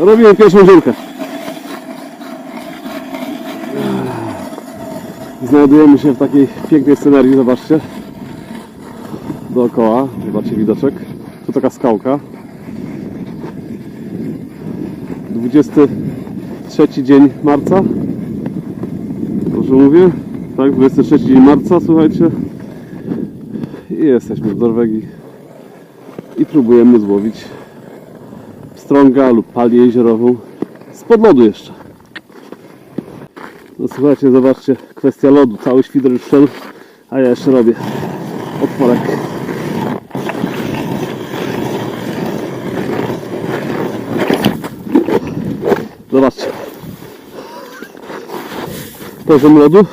Robimy pierwszą dziurkę. Znajdujemy się w takiej pięknej scenerii, zobaczcie. Dookoła, zobaczcie widoczek. Tu taka skałka. 23 dzień marca. Dobrze mówię? Tak, 23 dzień marca, słuchajcie. I jesteśmy w Norwegii. I próbujemy złowić pstrąga lub palię jeziorową spod lodu jeszcze. No słuchajcie, zobaczcie, kwestia lodu. Cały świder już wszedł, a ja jeszcze robię otworek. Zobaczcie. Poziom lodu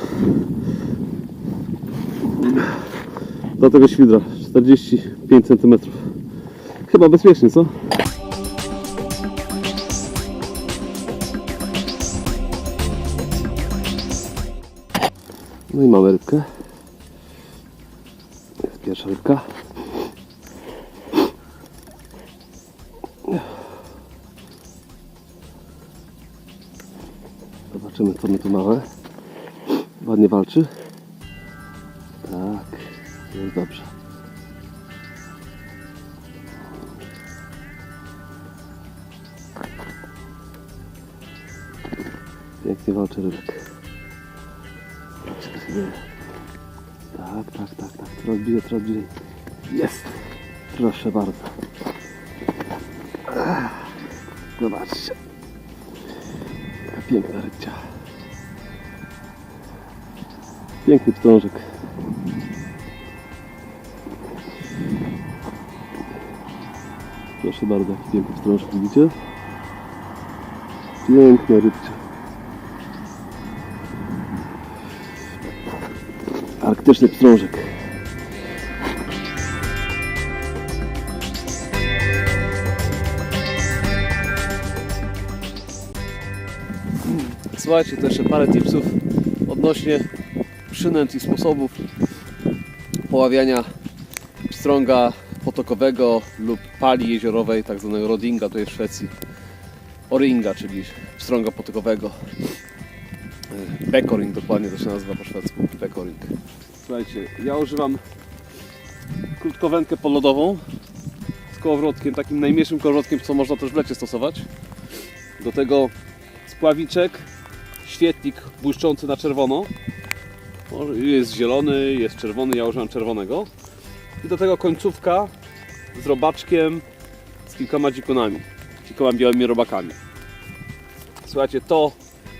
do tego świdra 45 cm. Chyba bezpiecznie, co? No i mamy rybkę. Jest pierwsza rybka. Zobaczymy co my tu mamy. Ładnie walczy. Tak, jest dobrze. Pięknie walczy rybek. Tak, tak, tak, tak. Coraz bliżej, coraz bliżej. Jest! Proszę bardzo. Zobaczcie. Piękna rybcia. Piękny pstrążek. Proszę bardzo, jaki piękny pstrążek, widzicie? Piękna rybcia. Arktyczny pstrążek. Słuchajcie, to jeszcze parę tipsów odnośnie przynęt i sposobów poławiania pstrąga potokowego lub pali jeziorowej, tak zwanego rodinga, to jest w Szwecji. Oringa, czyli pstrąga potokowego. Bekoring dokładnie to się nazywa po szwedzku. Bekoring. Słuchajcie, ja używam krótkowędkę polodową z kołowrotkiem, takim najmniejszym kołowrotkiem, co można też w lecie stosować. Do tego spławiczek, świetlik błyszczący na czerwono. Jest zielony, jest czerwony, ja używam czerwonego. I do tego końcówka z robaczkiem, z kilkoma dzikunami, kilkoma białymi robakami. Słuchajcie, to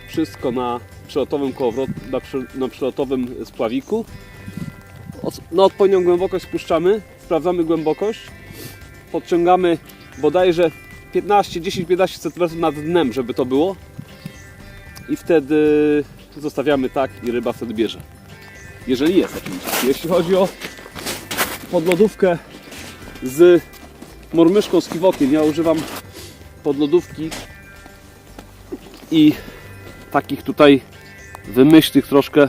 wszystko na przelotowym kołowrot, na, przy, na przelotowym spławiku. Na odpowiednią głębokość spuszczamy, sprawdzamy głębokość, podciągamy bodajże 15, 10-15 cm nad dnem, żeby to było i wtedy zostawiamy tak i ryba wtedy bierze. Jeżeli jest oczywiście. Jeśli chodzi o podlodówkę z mormyszką z kiwokiem, ja używam podlodówki i takich tutaj wymyślnych troszkę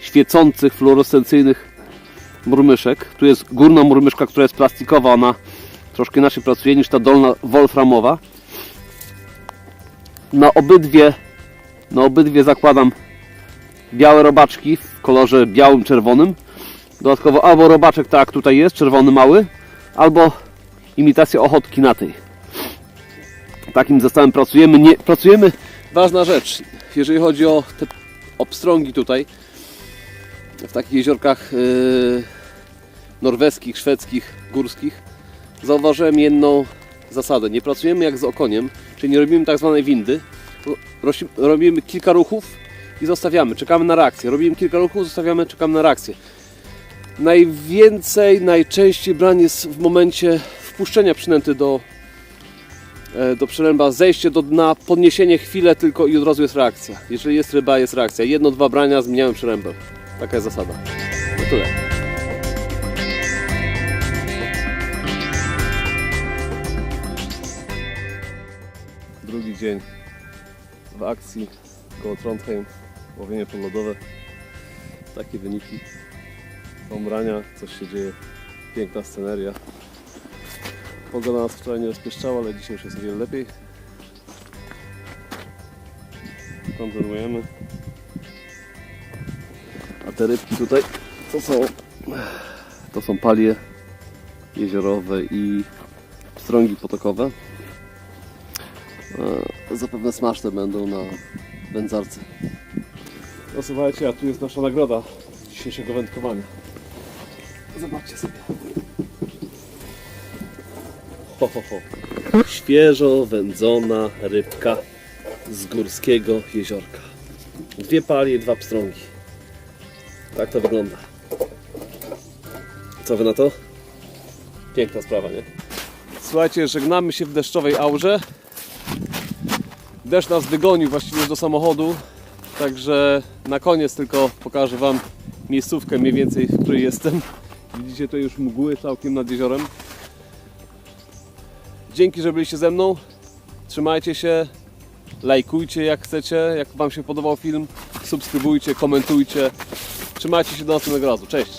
świecących, fluorescencyjnych murmyszek. Tu jest górna murmyszka, która jest plastikowa, ona troszkę inaczej pracuje niż ta dolna wolframowa. Na obydwie, na obydwie zakładam białe robaczki w kolorze białym, czerwonym. Dodatkowo albo robaczek, tak jak tutaj jest, czerwony mały, albo imitacja ochotki na tej. Takim zestawem pracujemy. Nie, pracujemy. Ważna rzecz, jeżeli chodzi o te obstrągi tutaj, w takich jeziorkach yy, norweskich, szwedzkich, górskich, zauważyłem jedną zasadę. Nie pracujemy jak z okoniem, czyli nie robimy tak zwanej windy. Robimy kilka ruchów i zostawiamy, czekamy na reakcję. Robimy kilka ruchów, zostawiamy, czekamy na reakcję. Najwięcej, najczęściej bran jest w momencie wpuszczenia przynęty do, e, do przeręba, zejście do dna, podniesienie chwilę tylko i od razu jest reakcja. Jeżeli jest ryba, jest reakcja. Jedno, dwa brania, zmieniamy przerębę. Taka jest zasada. No tyle. Drugi dzień w akcji koło Trondheim, łowienie podlodowe. Takie wyniki. Są brania, coś się dzieje. Piękna sceneria. Pogoda nas wczoraj nie rozpieszczała, ale dzisiaj już jest wiele lepiej. Kontynuujemy. A te rybki tutaj to są, to są palie jeziorowe i pstrągi potokowe. E, Zapewne smaczne będą na wędzarce. No słuchajcie, a tu jest nasza nagroda z dzisiejszego wędkowania. Zobaczcie sobie. Ho, ho, ho. Świeżo wędzona rybka z górskiego jeziorka. Dwie palie, dwa pstrągi. Tak to wygląda. Co wy na to? Piękna sprawa, nie? Słuchajcie, żegnamy się w deszczowej aurze. Deszcz nas wygonił właściwie już do samochodu, także na koniec tylko pokażę Wam miejscówkę mniej więcej, w której jestem. Widzicie tu już mgły całkiem nad jeziorem. Dzięki, że byliście ze mną. Trzymajcie się, lajkujcie jak chcecie, jak Wam się podobał film. Subskrybujcie, komentujcie. Trzymajcie się do następnego razu. Cześć!